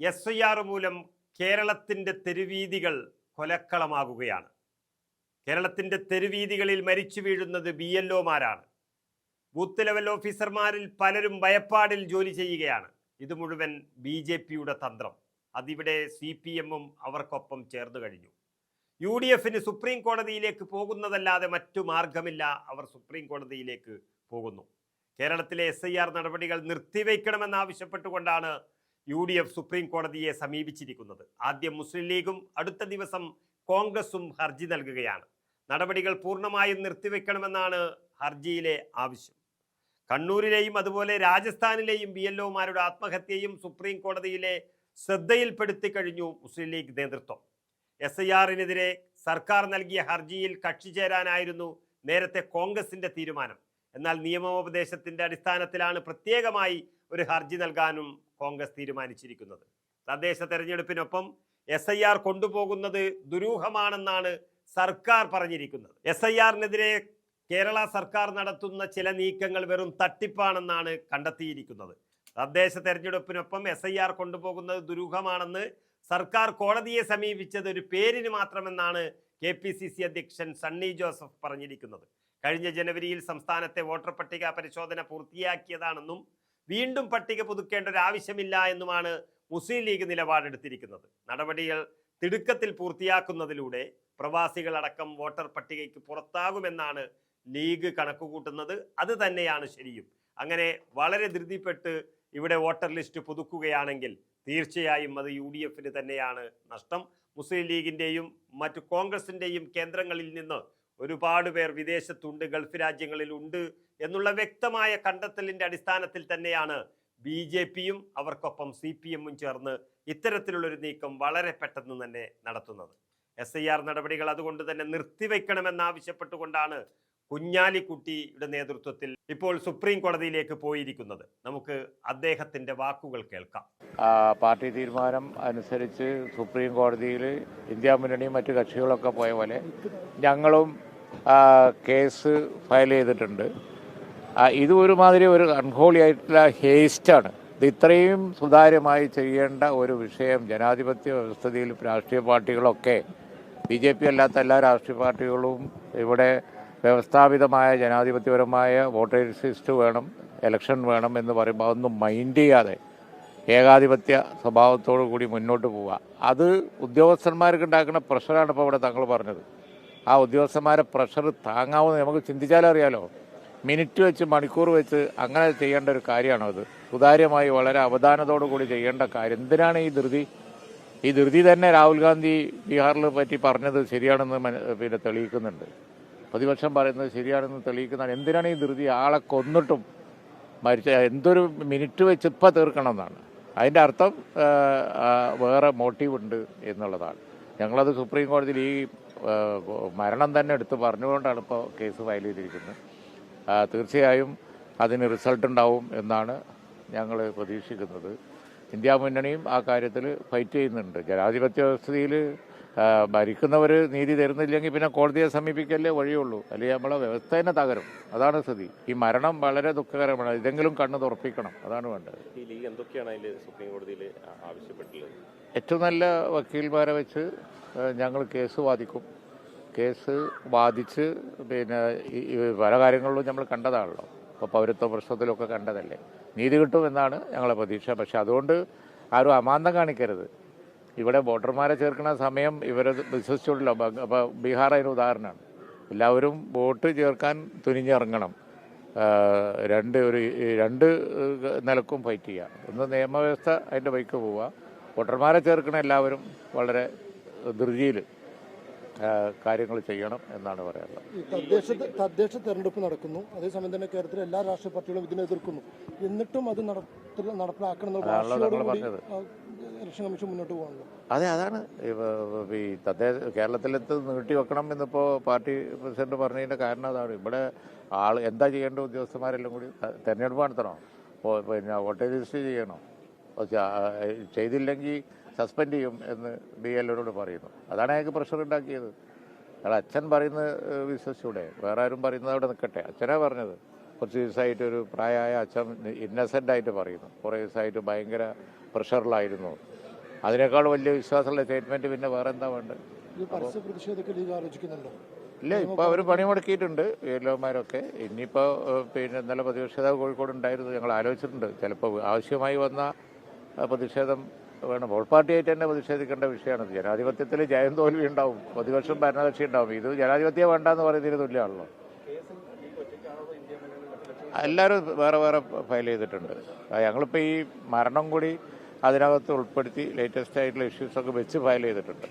S I R മൂലം കേരളത്തിന്റെ തെരുവീതികൾ കൊലക്കളമാകുകയാണ്. കേരളത്തിന്റെ തെരുവീതികളിൽ മരിച്ചു വീഴുന്നത് ബി എൽ ഒമാരാണ്. ബൂത്ത് ലെവൽ ഓഫീസർമാരിൽ പലരും ഭയപ്പാടിൽ ജോലി ചെയ്യുകയാണ്. ഇത് മുഴുവൻ ബി ജെ പിയുടെ തന്ത്രം. അതിവിടെ സി പി എമ്മും അവർക്കൊപ്പം ചേർന്ന് കഴിഞ്ഞു. യു ഡി എഫിന് സുപ്രീം കോടതിയിലേക്ക് പോകുന്നതല്ലാതെ മറ്റു മാർഗമില്ല. അവർ സുപ്രീം കോടതിയിലേക്ക് പോകുന്നു. കേരളത്തിലെ എസ് ഐ ആർ നടപടികൾ നിർത്തിവെക്കണമെന്നാവശ്യപ്പെട്ടുകൊണ്ടാണ് യു ഡി എഫ് സുപ്രീം കോടതിയെ സമീപിച്ചിരിക്കുന്നത്. ആദ്യം മുസ്ലിം ലീഗും അടുത്ത ദിവസം കോൺഗ്രസും ഹർജി നൽകുകയാണ്. നടപടികൾ പൂർണമായും നിർത്തിവെക്കണമെന്നാണ് ഹർജിയിലെ ആവശ്യം. കണ്ണൂരിലെയും അതുപോലെ രാജസ്ഥാനിലെയും ബി എൽഒമാരുടെ ആത്മഹത്യയും സുപ്രീം കോടതിയിലെ ശ്രദ്ധയിൽപ്പെടുത്തി കഴിഞ്ഞു മുസ്ലിം ലീഗ് നേതൃത്വം. എസ് ഐ ആറിനെതിരെ സർക്കാർ നൽകിയ ഹർജിയിൽ കക്ഷി ചേരാനായിരുന്നു നേരത്തെ കോൺഗ്രസിന്റെ തീരുമാനം. എന്നാൽ നിയമോപദേശത്തിന്റെ അടിസ്ഥാനത്തിലാണ് പ്രത്യേകമായി ഒരു ഹർജി നൽകാനും കോൺഗ്രസ് തീരുമാനിച്ചിരിക്കുന്നത്. തദ്ദേശ തെരഞ്ഞെടുപ്പിനൊപ്പം എസ് ഐ ആർ കൊണ്ടുപോകുന്നത് ദുരൂഹമാണെന്നാണ് സർക്കാർ പറഞ്ഞിരിക്കുന്നത്. എസ് ഐ ആറിനെതിരെ കേരള സർക്കാർ നടത്തുന്ന ചില നീക്കങ്ങൾ വെറും തട്ടിപ്പാണെന്നാണ് കണ്ടെത്തിയിരിക്കുന്നത്. തദ്ദേശ തെരഞ്ഞെടുപ്പിനൊപ്പം എസ് ഐ ആർ കൊണ്ടുപോകുന്നത് ദുരൂഹമാണെന്ന് സർക്കാർ കോടതിയെ സമീപിച്ചത് ഒരു പേരിന് മാത്രമെന്നാണ് കെ പി സി സി അധ്യക്ഷൻ സണ്ണി ജോസഫ് പറഞ്ഞിരിക്കുന്നത്. കഴിഞ്ഞ ജനുവരിയിൽ സംസ്ഥാനത്തെ വോട്ടർ പട്ടിക പരിശോധന പൂർത്തിയാക്കിയതാണെന്നും വീണ്ടും പട്ടിക പുതുക്കേണ്ട ഒരു ആവശ്യമില്ല എന്നുമാണ് മുസ്ലിം ലീഗ് നിലപാടെടുത്തിരിക്കുന്നത്. നടപടികൾ തിടുക്കത്തിൽ പൂർത്തിയാക്കുന്നതിലൂടെ പ്രവാസികളടക്കം വോട്ടർ പട്ടികയ്ക്ക് പുറത്താകുമെന്നാണ് ലീഗ് കണക്കുകൂട്ടുന്നത്. അത് തന്നെയാണ് ശരിയും. അങ്ങനെ വളരെ ധൃതിപ്പെട്ട് ഇവിടെ വോട്ടർ ലിസ്റ്റ് പുതുക്കുകയാണെങ്കിൽ തീർച്ചയായും അത് യു ഡി എഫിന് തന്നെയാണ് നഷ്ടം. മുസ്ലിം ലീഗിന്റെയും മറ്റു കോൺഗ്രസിന്റെയും കേന്ദ്രങ്ങളിൽ നിന്ന് ഒരുപാട് പേർ വിദേശത്തുണ്ട് ഗൾഫ് രാജ്യങ്ങളിലുണ്ട് എന്നുള്ള വ്യക്തമായ കണ്ടെത്തലിന്റെ അടിസ്ഥാനത്തിൽ തന്നെയാണ് ബി ജെ പിയും അവർക്കൊപ്പം സി പി എമ്മും ചേർന്ന് ഇത്തരത്തിലുള്ളൊരു നീക്കം വളരെ പെട്ടെന്ന് തന്നെ നടത്തുന്നത്. എസ് ഐ ആർ നടപടികൾ അതുകൊണ്ട് തന്നെ നിർത്തിവെക്കണമെന്നാവശ്യപ്പെട്ടുകൊണ്ടാണ് കുഞ്ഞാലിക്കുട്ടിയുടെ നേതൃത്വത്തിൽ ഇപ്പോൾ സുപ്രീം കോടതിയിലേക്ക് പോയിരിക്കുന്നത്. നമുക്ക് അദ്ദേഹത്തിന്റെ വാക്കുകൾ കേൾക്കാം. പാർട്ടി തീരുമാനം അനുസരിച്ച് സുപ്രീം കോടതിയിൽ ഇന്ത്യ മുന്നണിയും മറ്റു കക്ഷികളൊക്കെ പോയ പോലെ ഞങ്ങളും കേസ് ഫയൽ ചെയ്തിട്ടുണ്ട്. ഇത് ഒരുമാതിരി ഒരു അൺഹോളി ആയിട്ടുള്ള ഹേസ്റ്റാണ് ഇത് ഇത്രയും സുതാര്യമായി ചെയ്യേണ്ട ഒരു വിഷയം ജനാധിപത്യ വ്യവസ്ഥതയിൽ രാഷ്ട്രീയ പാർട്ടികളൊക്കെ ബി ജെ പി അല്ലാത്ത എല്ലാ രാഷ്ട്രീയ പാർട്ടികളും ഇവിടെ വ്യവസ്ഥാപിതമായ ജനാധിപത്യപരമായ വോട്ടേഴ്സ് ലിസ്റ്റ് വേണം ഇലക്ഷൻ വേണം എന്ന് പറയുമ്പോൾ അതൊന്നും മൈൻഡ് ചെയ്യാതെ ഏകാധിപത്യ സ്വഭാവത്തോടു കൂടി മുന്നോട്ട് പോവുക. അത് ഉദ്യോഗസ്ഥന്മാർക്ക് ഉണ്ടാക്കുന്ന പ്രഷറാണ് ഇപ്പോൾ ഇവിടെ താങ്കൾ പറഞ്ഞത്. ആ ഉദ്യോഗസ്ഥന്മാരെ പ്രഷർ താങ്ങാവുന്ന നമുക്ക് ചിന്തിച്ചാലറിയാലോ മിനിറ്റ് വെച്ച് മണിക്കൂർ വെച്ച് അങ്ങനെ ചെയ്യേണ്ട ഒരു കാര്യമാണോ അത്? സുതാര്യമായി വളരെ അവധാനത്തോടു കൂടി ചെയ്യേണ്ട കാര്യം. എന്തിനാണ് ഈ ധൃതി? ഈ ധൃതി തന്നെ രാഹുൽ ഗാന്ധി ബീഹാറിൽ പറ്റി പറഞ്ഞത് ശരിയാണെന്ന് പിന്നെ തെളിയിക്കുന്നുണ്ട്. പ്രതിപക്ഷം പറയുന്നത് ശരിയാണെന്ന് തെളിയിക്കുന്നതാണ്. എന്തിനാണ് ഈ ധൃതി ആളെ കൊന്നിട്ടും മരിച്ച എന്തൊരു മിനിറ്റ് വെച്ച് ഇപ്പം തീർക്കണമെന്നാണ്. അതിന്റെ അർത്ഥം വേറെ മോട്ടീവ് ഉണ്ട് എന്നുള്ളതാണ്. ഞങ്ങളത് സുപ്രീം കോടതിയിൽ ഈ മരണം തന്നെ എടുത്ത് പറഞ്ഞുകൊണ്ടാണ് ഇപ്പോൾ കേസ് ഫയൽ ചെയ്തിരിക്കുന്നത്. തീർച്ചയായും അതിന് റിസൾട്ട് ഉണ്ടാവും എന്നാണ് ഞങ്ങൾ പ്രതീക്ഷിക്കുന്നത്. ഇന്ത്യ മുന്നണിയും ആ കാര്യത്തിൽ ഫൈറ്റ് ചെയ്യുന്നുണ്ട്. ജനാധിപത്യ വ്യവസ്ഥയിൽ ഭരിക്കുന്നവർ നീതി തരുന്നില്ലെങ്കിൽ പിന്നെ കോടതിയെ സമീപിക്കല്ലേ വഴിയുള്ളൂ. അല്ലെങ്കിൽ നമ്മളെ വ്യവസ്ഥ തന്നെ തകരും. അതാണ് സ്ഥിതി. ഈ മരണം വളരെ ദുഃഖകരമാണ്. ഇതെങ്കിലും കണ്ണ് തുറപ്പിക്കണം. അതാണ് വേണ്ടത്. എന്തൊക്കെയാണ് സുപ്രീം കോടതിയിൽ ആവശ്യപ്പെട്ടുള്ളത് ഏറ്റവും നല്ല വക്കീൽമാരെ വെച്ച് ഞങ്ങൾ കേസ് വാദിക്കും. കേസ് ബാധിച്ച് പിന്നെ പല കാര്യങ്ങളിലും നമ്മൾ കണ്ടതാണല്ലോ. ഇപ്പോൾ പൗരത്വ പ്രശ്നത്തിലൊക്കെ കണ്ടതല്ലേ. നീതി കിട്ടുമെന്നാണ് ഞങ്ങളെ പ്രതീക്ഷ. പക്ഷെ അതുകൊണ്ട് ആരും അമാന്തം കാണിക്കരുത്. ഇവിടെ വോട്ടർമാരെ ചേർക്കുന്ന സമയം ഇവരെ വിശ്വസിച്ചുള്ള അപ്പോൾ ബീഹാർ അതിന് ഉദാഹരണമാണ്. എല്ലാവരും വോട്ട് ചേർക്കാൻ തുനിഞ്ഞിറങ്ങണം. രണ്ട് ഒരു രണ്ട് നിലക്കും ഫൈറ്റ് ചെയ്യുക ഒന്ന് നിയമവ്യവസ്ഥ അതിന്റെ വൈക്ക് പോവുക വോട്ടർമാരെ ചേർക്കണ എല്ലാവരും വളരെ ധൃതിയിൽ കാര്യങ്ങൾ ചെയ്യണം എന്നാണ് പറയാനുള്ളത്. തദ്ദേശ തദ്ദേശ തെരഞ്ഞെടുപ്പ് നടക്കുന്നു. അതേസമയം തന്നെ കേരളത്തിലെ എല്ലാ രാഷ്ട്രീയ പാർട്ടികളും ഇതിനെ എതിർക്കുന്നു. എന്നിട്ടും അത് നടപ്പിലാക്കണം ഇലക്ഷൻ കമ്മീഷൻ മുന്നോട്ട് അതെ അതാണ്. ഈ തദ്ദേശ കേരളത്തിലെത്ത് നീട്ടി വെക്കണം എന്നിപ്പോൾ പാർട്ടി പ്രസിഡന്റ് പറഞ്ഞതിന്റെ കാരണം അതാണ്. ഇവിടെ ആൾ എന്താ ചെയ്യേണ്ട ഉദ്യോഗസ്ഥന്മാരെല്ലാം കൂടി തെരഞ്ഞെടുപ്പ് നടത്തണം. പിന്നെ വോട്ടേജ് രജിസ്റ്റർ ചെയ്യണം. ചെയ്തില്ലെങ്കിൽ സസ്പെൻഡ് ചെയ്യും എന്ന് ഡി എല്ലോട് പറയുന്നു. അതാണ് അയാൾക്ക് പ്രഷർ ഉണ്ടാക്കിയത്. അയാൾ അച്ഛൻ പറയുന്നത് വിശ്വസിച്ചൂടെ. വേറെ ആരും പറയുന്നത് അവിടെ നിൽക്കട്ടെ. അച്ഛനാ പറഞ്ഞത്. കുറച്ച് ദിവസമായിട്ട് ഒരു പ്രായമായ അച്ഛൻ ഇന്നസെന്റ് ആയിട്ട് പറയുന്നു. കുറേ ദിവസമായിട്ട് ഭയങ്കര പ്രഷറിലായിരുന്നു അതിനേക്കാൾ വലിയ വിശ്വാസമുള്ള സ്റ്റേറ്റ്മെന്റ് പിന്നെ വേറെ എന്താ വേണ്ടത്? ആലോചിക്കുന്നുണ്ടോ? ഇല്ല ഇപ്പോൾ അവർ പണിമുടക്കിയിട്ടുണ്ട് എല്ലാവന്മാരൊക്കെ ഇനിയിപ്പോൾ പിന്നെ നല്ല പ്രതിപക്ഷ നേതാവ് കോഴിക്കോട് ഉണ്ടായിരുന്നു. ഞങ്ങൾ ആലോചിച്ചിട്ടുണ്ട്. ചിലപ്പോൾ ആവശ്യമായി വന്ന പ്രതിഷേധം വേണം. വോൾ പാർട്ടിയായിട്ട് തന്നെ പ്രതിഷേധിക്കേണ്ട വിഷയമാണ് ജനാധിപത്യത്തിൽ ജയം തോൽവി ഉണ്ടാവും പ്രതിപക്ഷം ഭരണകക്ഷി ഉണ്ടാവും. ഇത് ജനാധിപത്യം വേണ്ടെന്ന് പറയുന്നതിന് തുല്യമാണല്ലോ. എല്ലാവരും വേറെ വേറെ ഫയൽ ചെയ്തിട്ടുണ്ട്. ഞങ്ങളിപ്പോൾ ഈ മരണം കൂടി അതിനകത്ത് ഉൾപ്പെടുത്തി ലേറ്റസ്റ്റ് ആയിട്ടുള്ള ഇഷ്യൂസൊക്കെ വെച്ച് ഫയൽ ചെയ്തിട്ടുണ്ട്.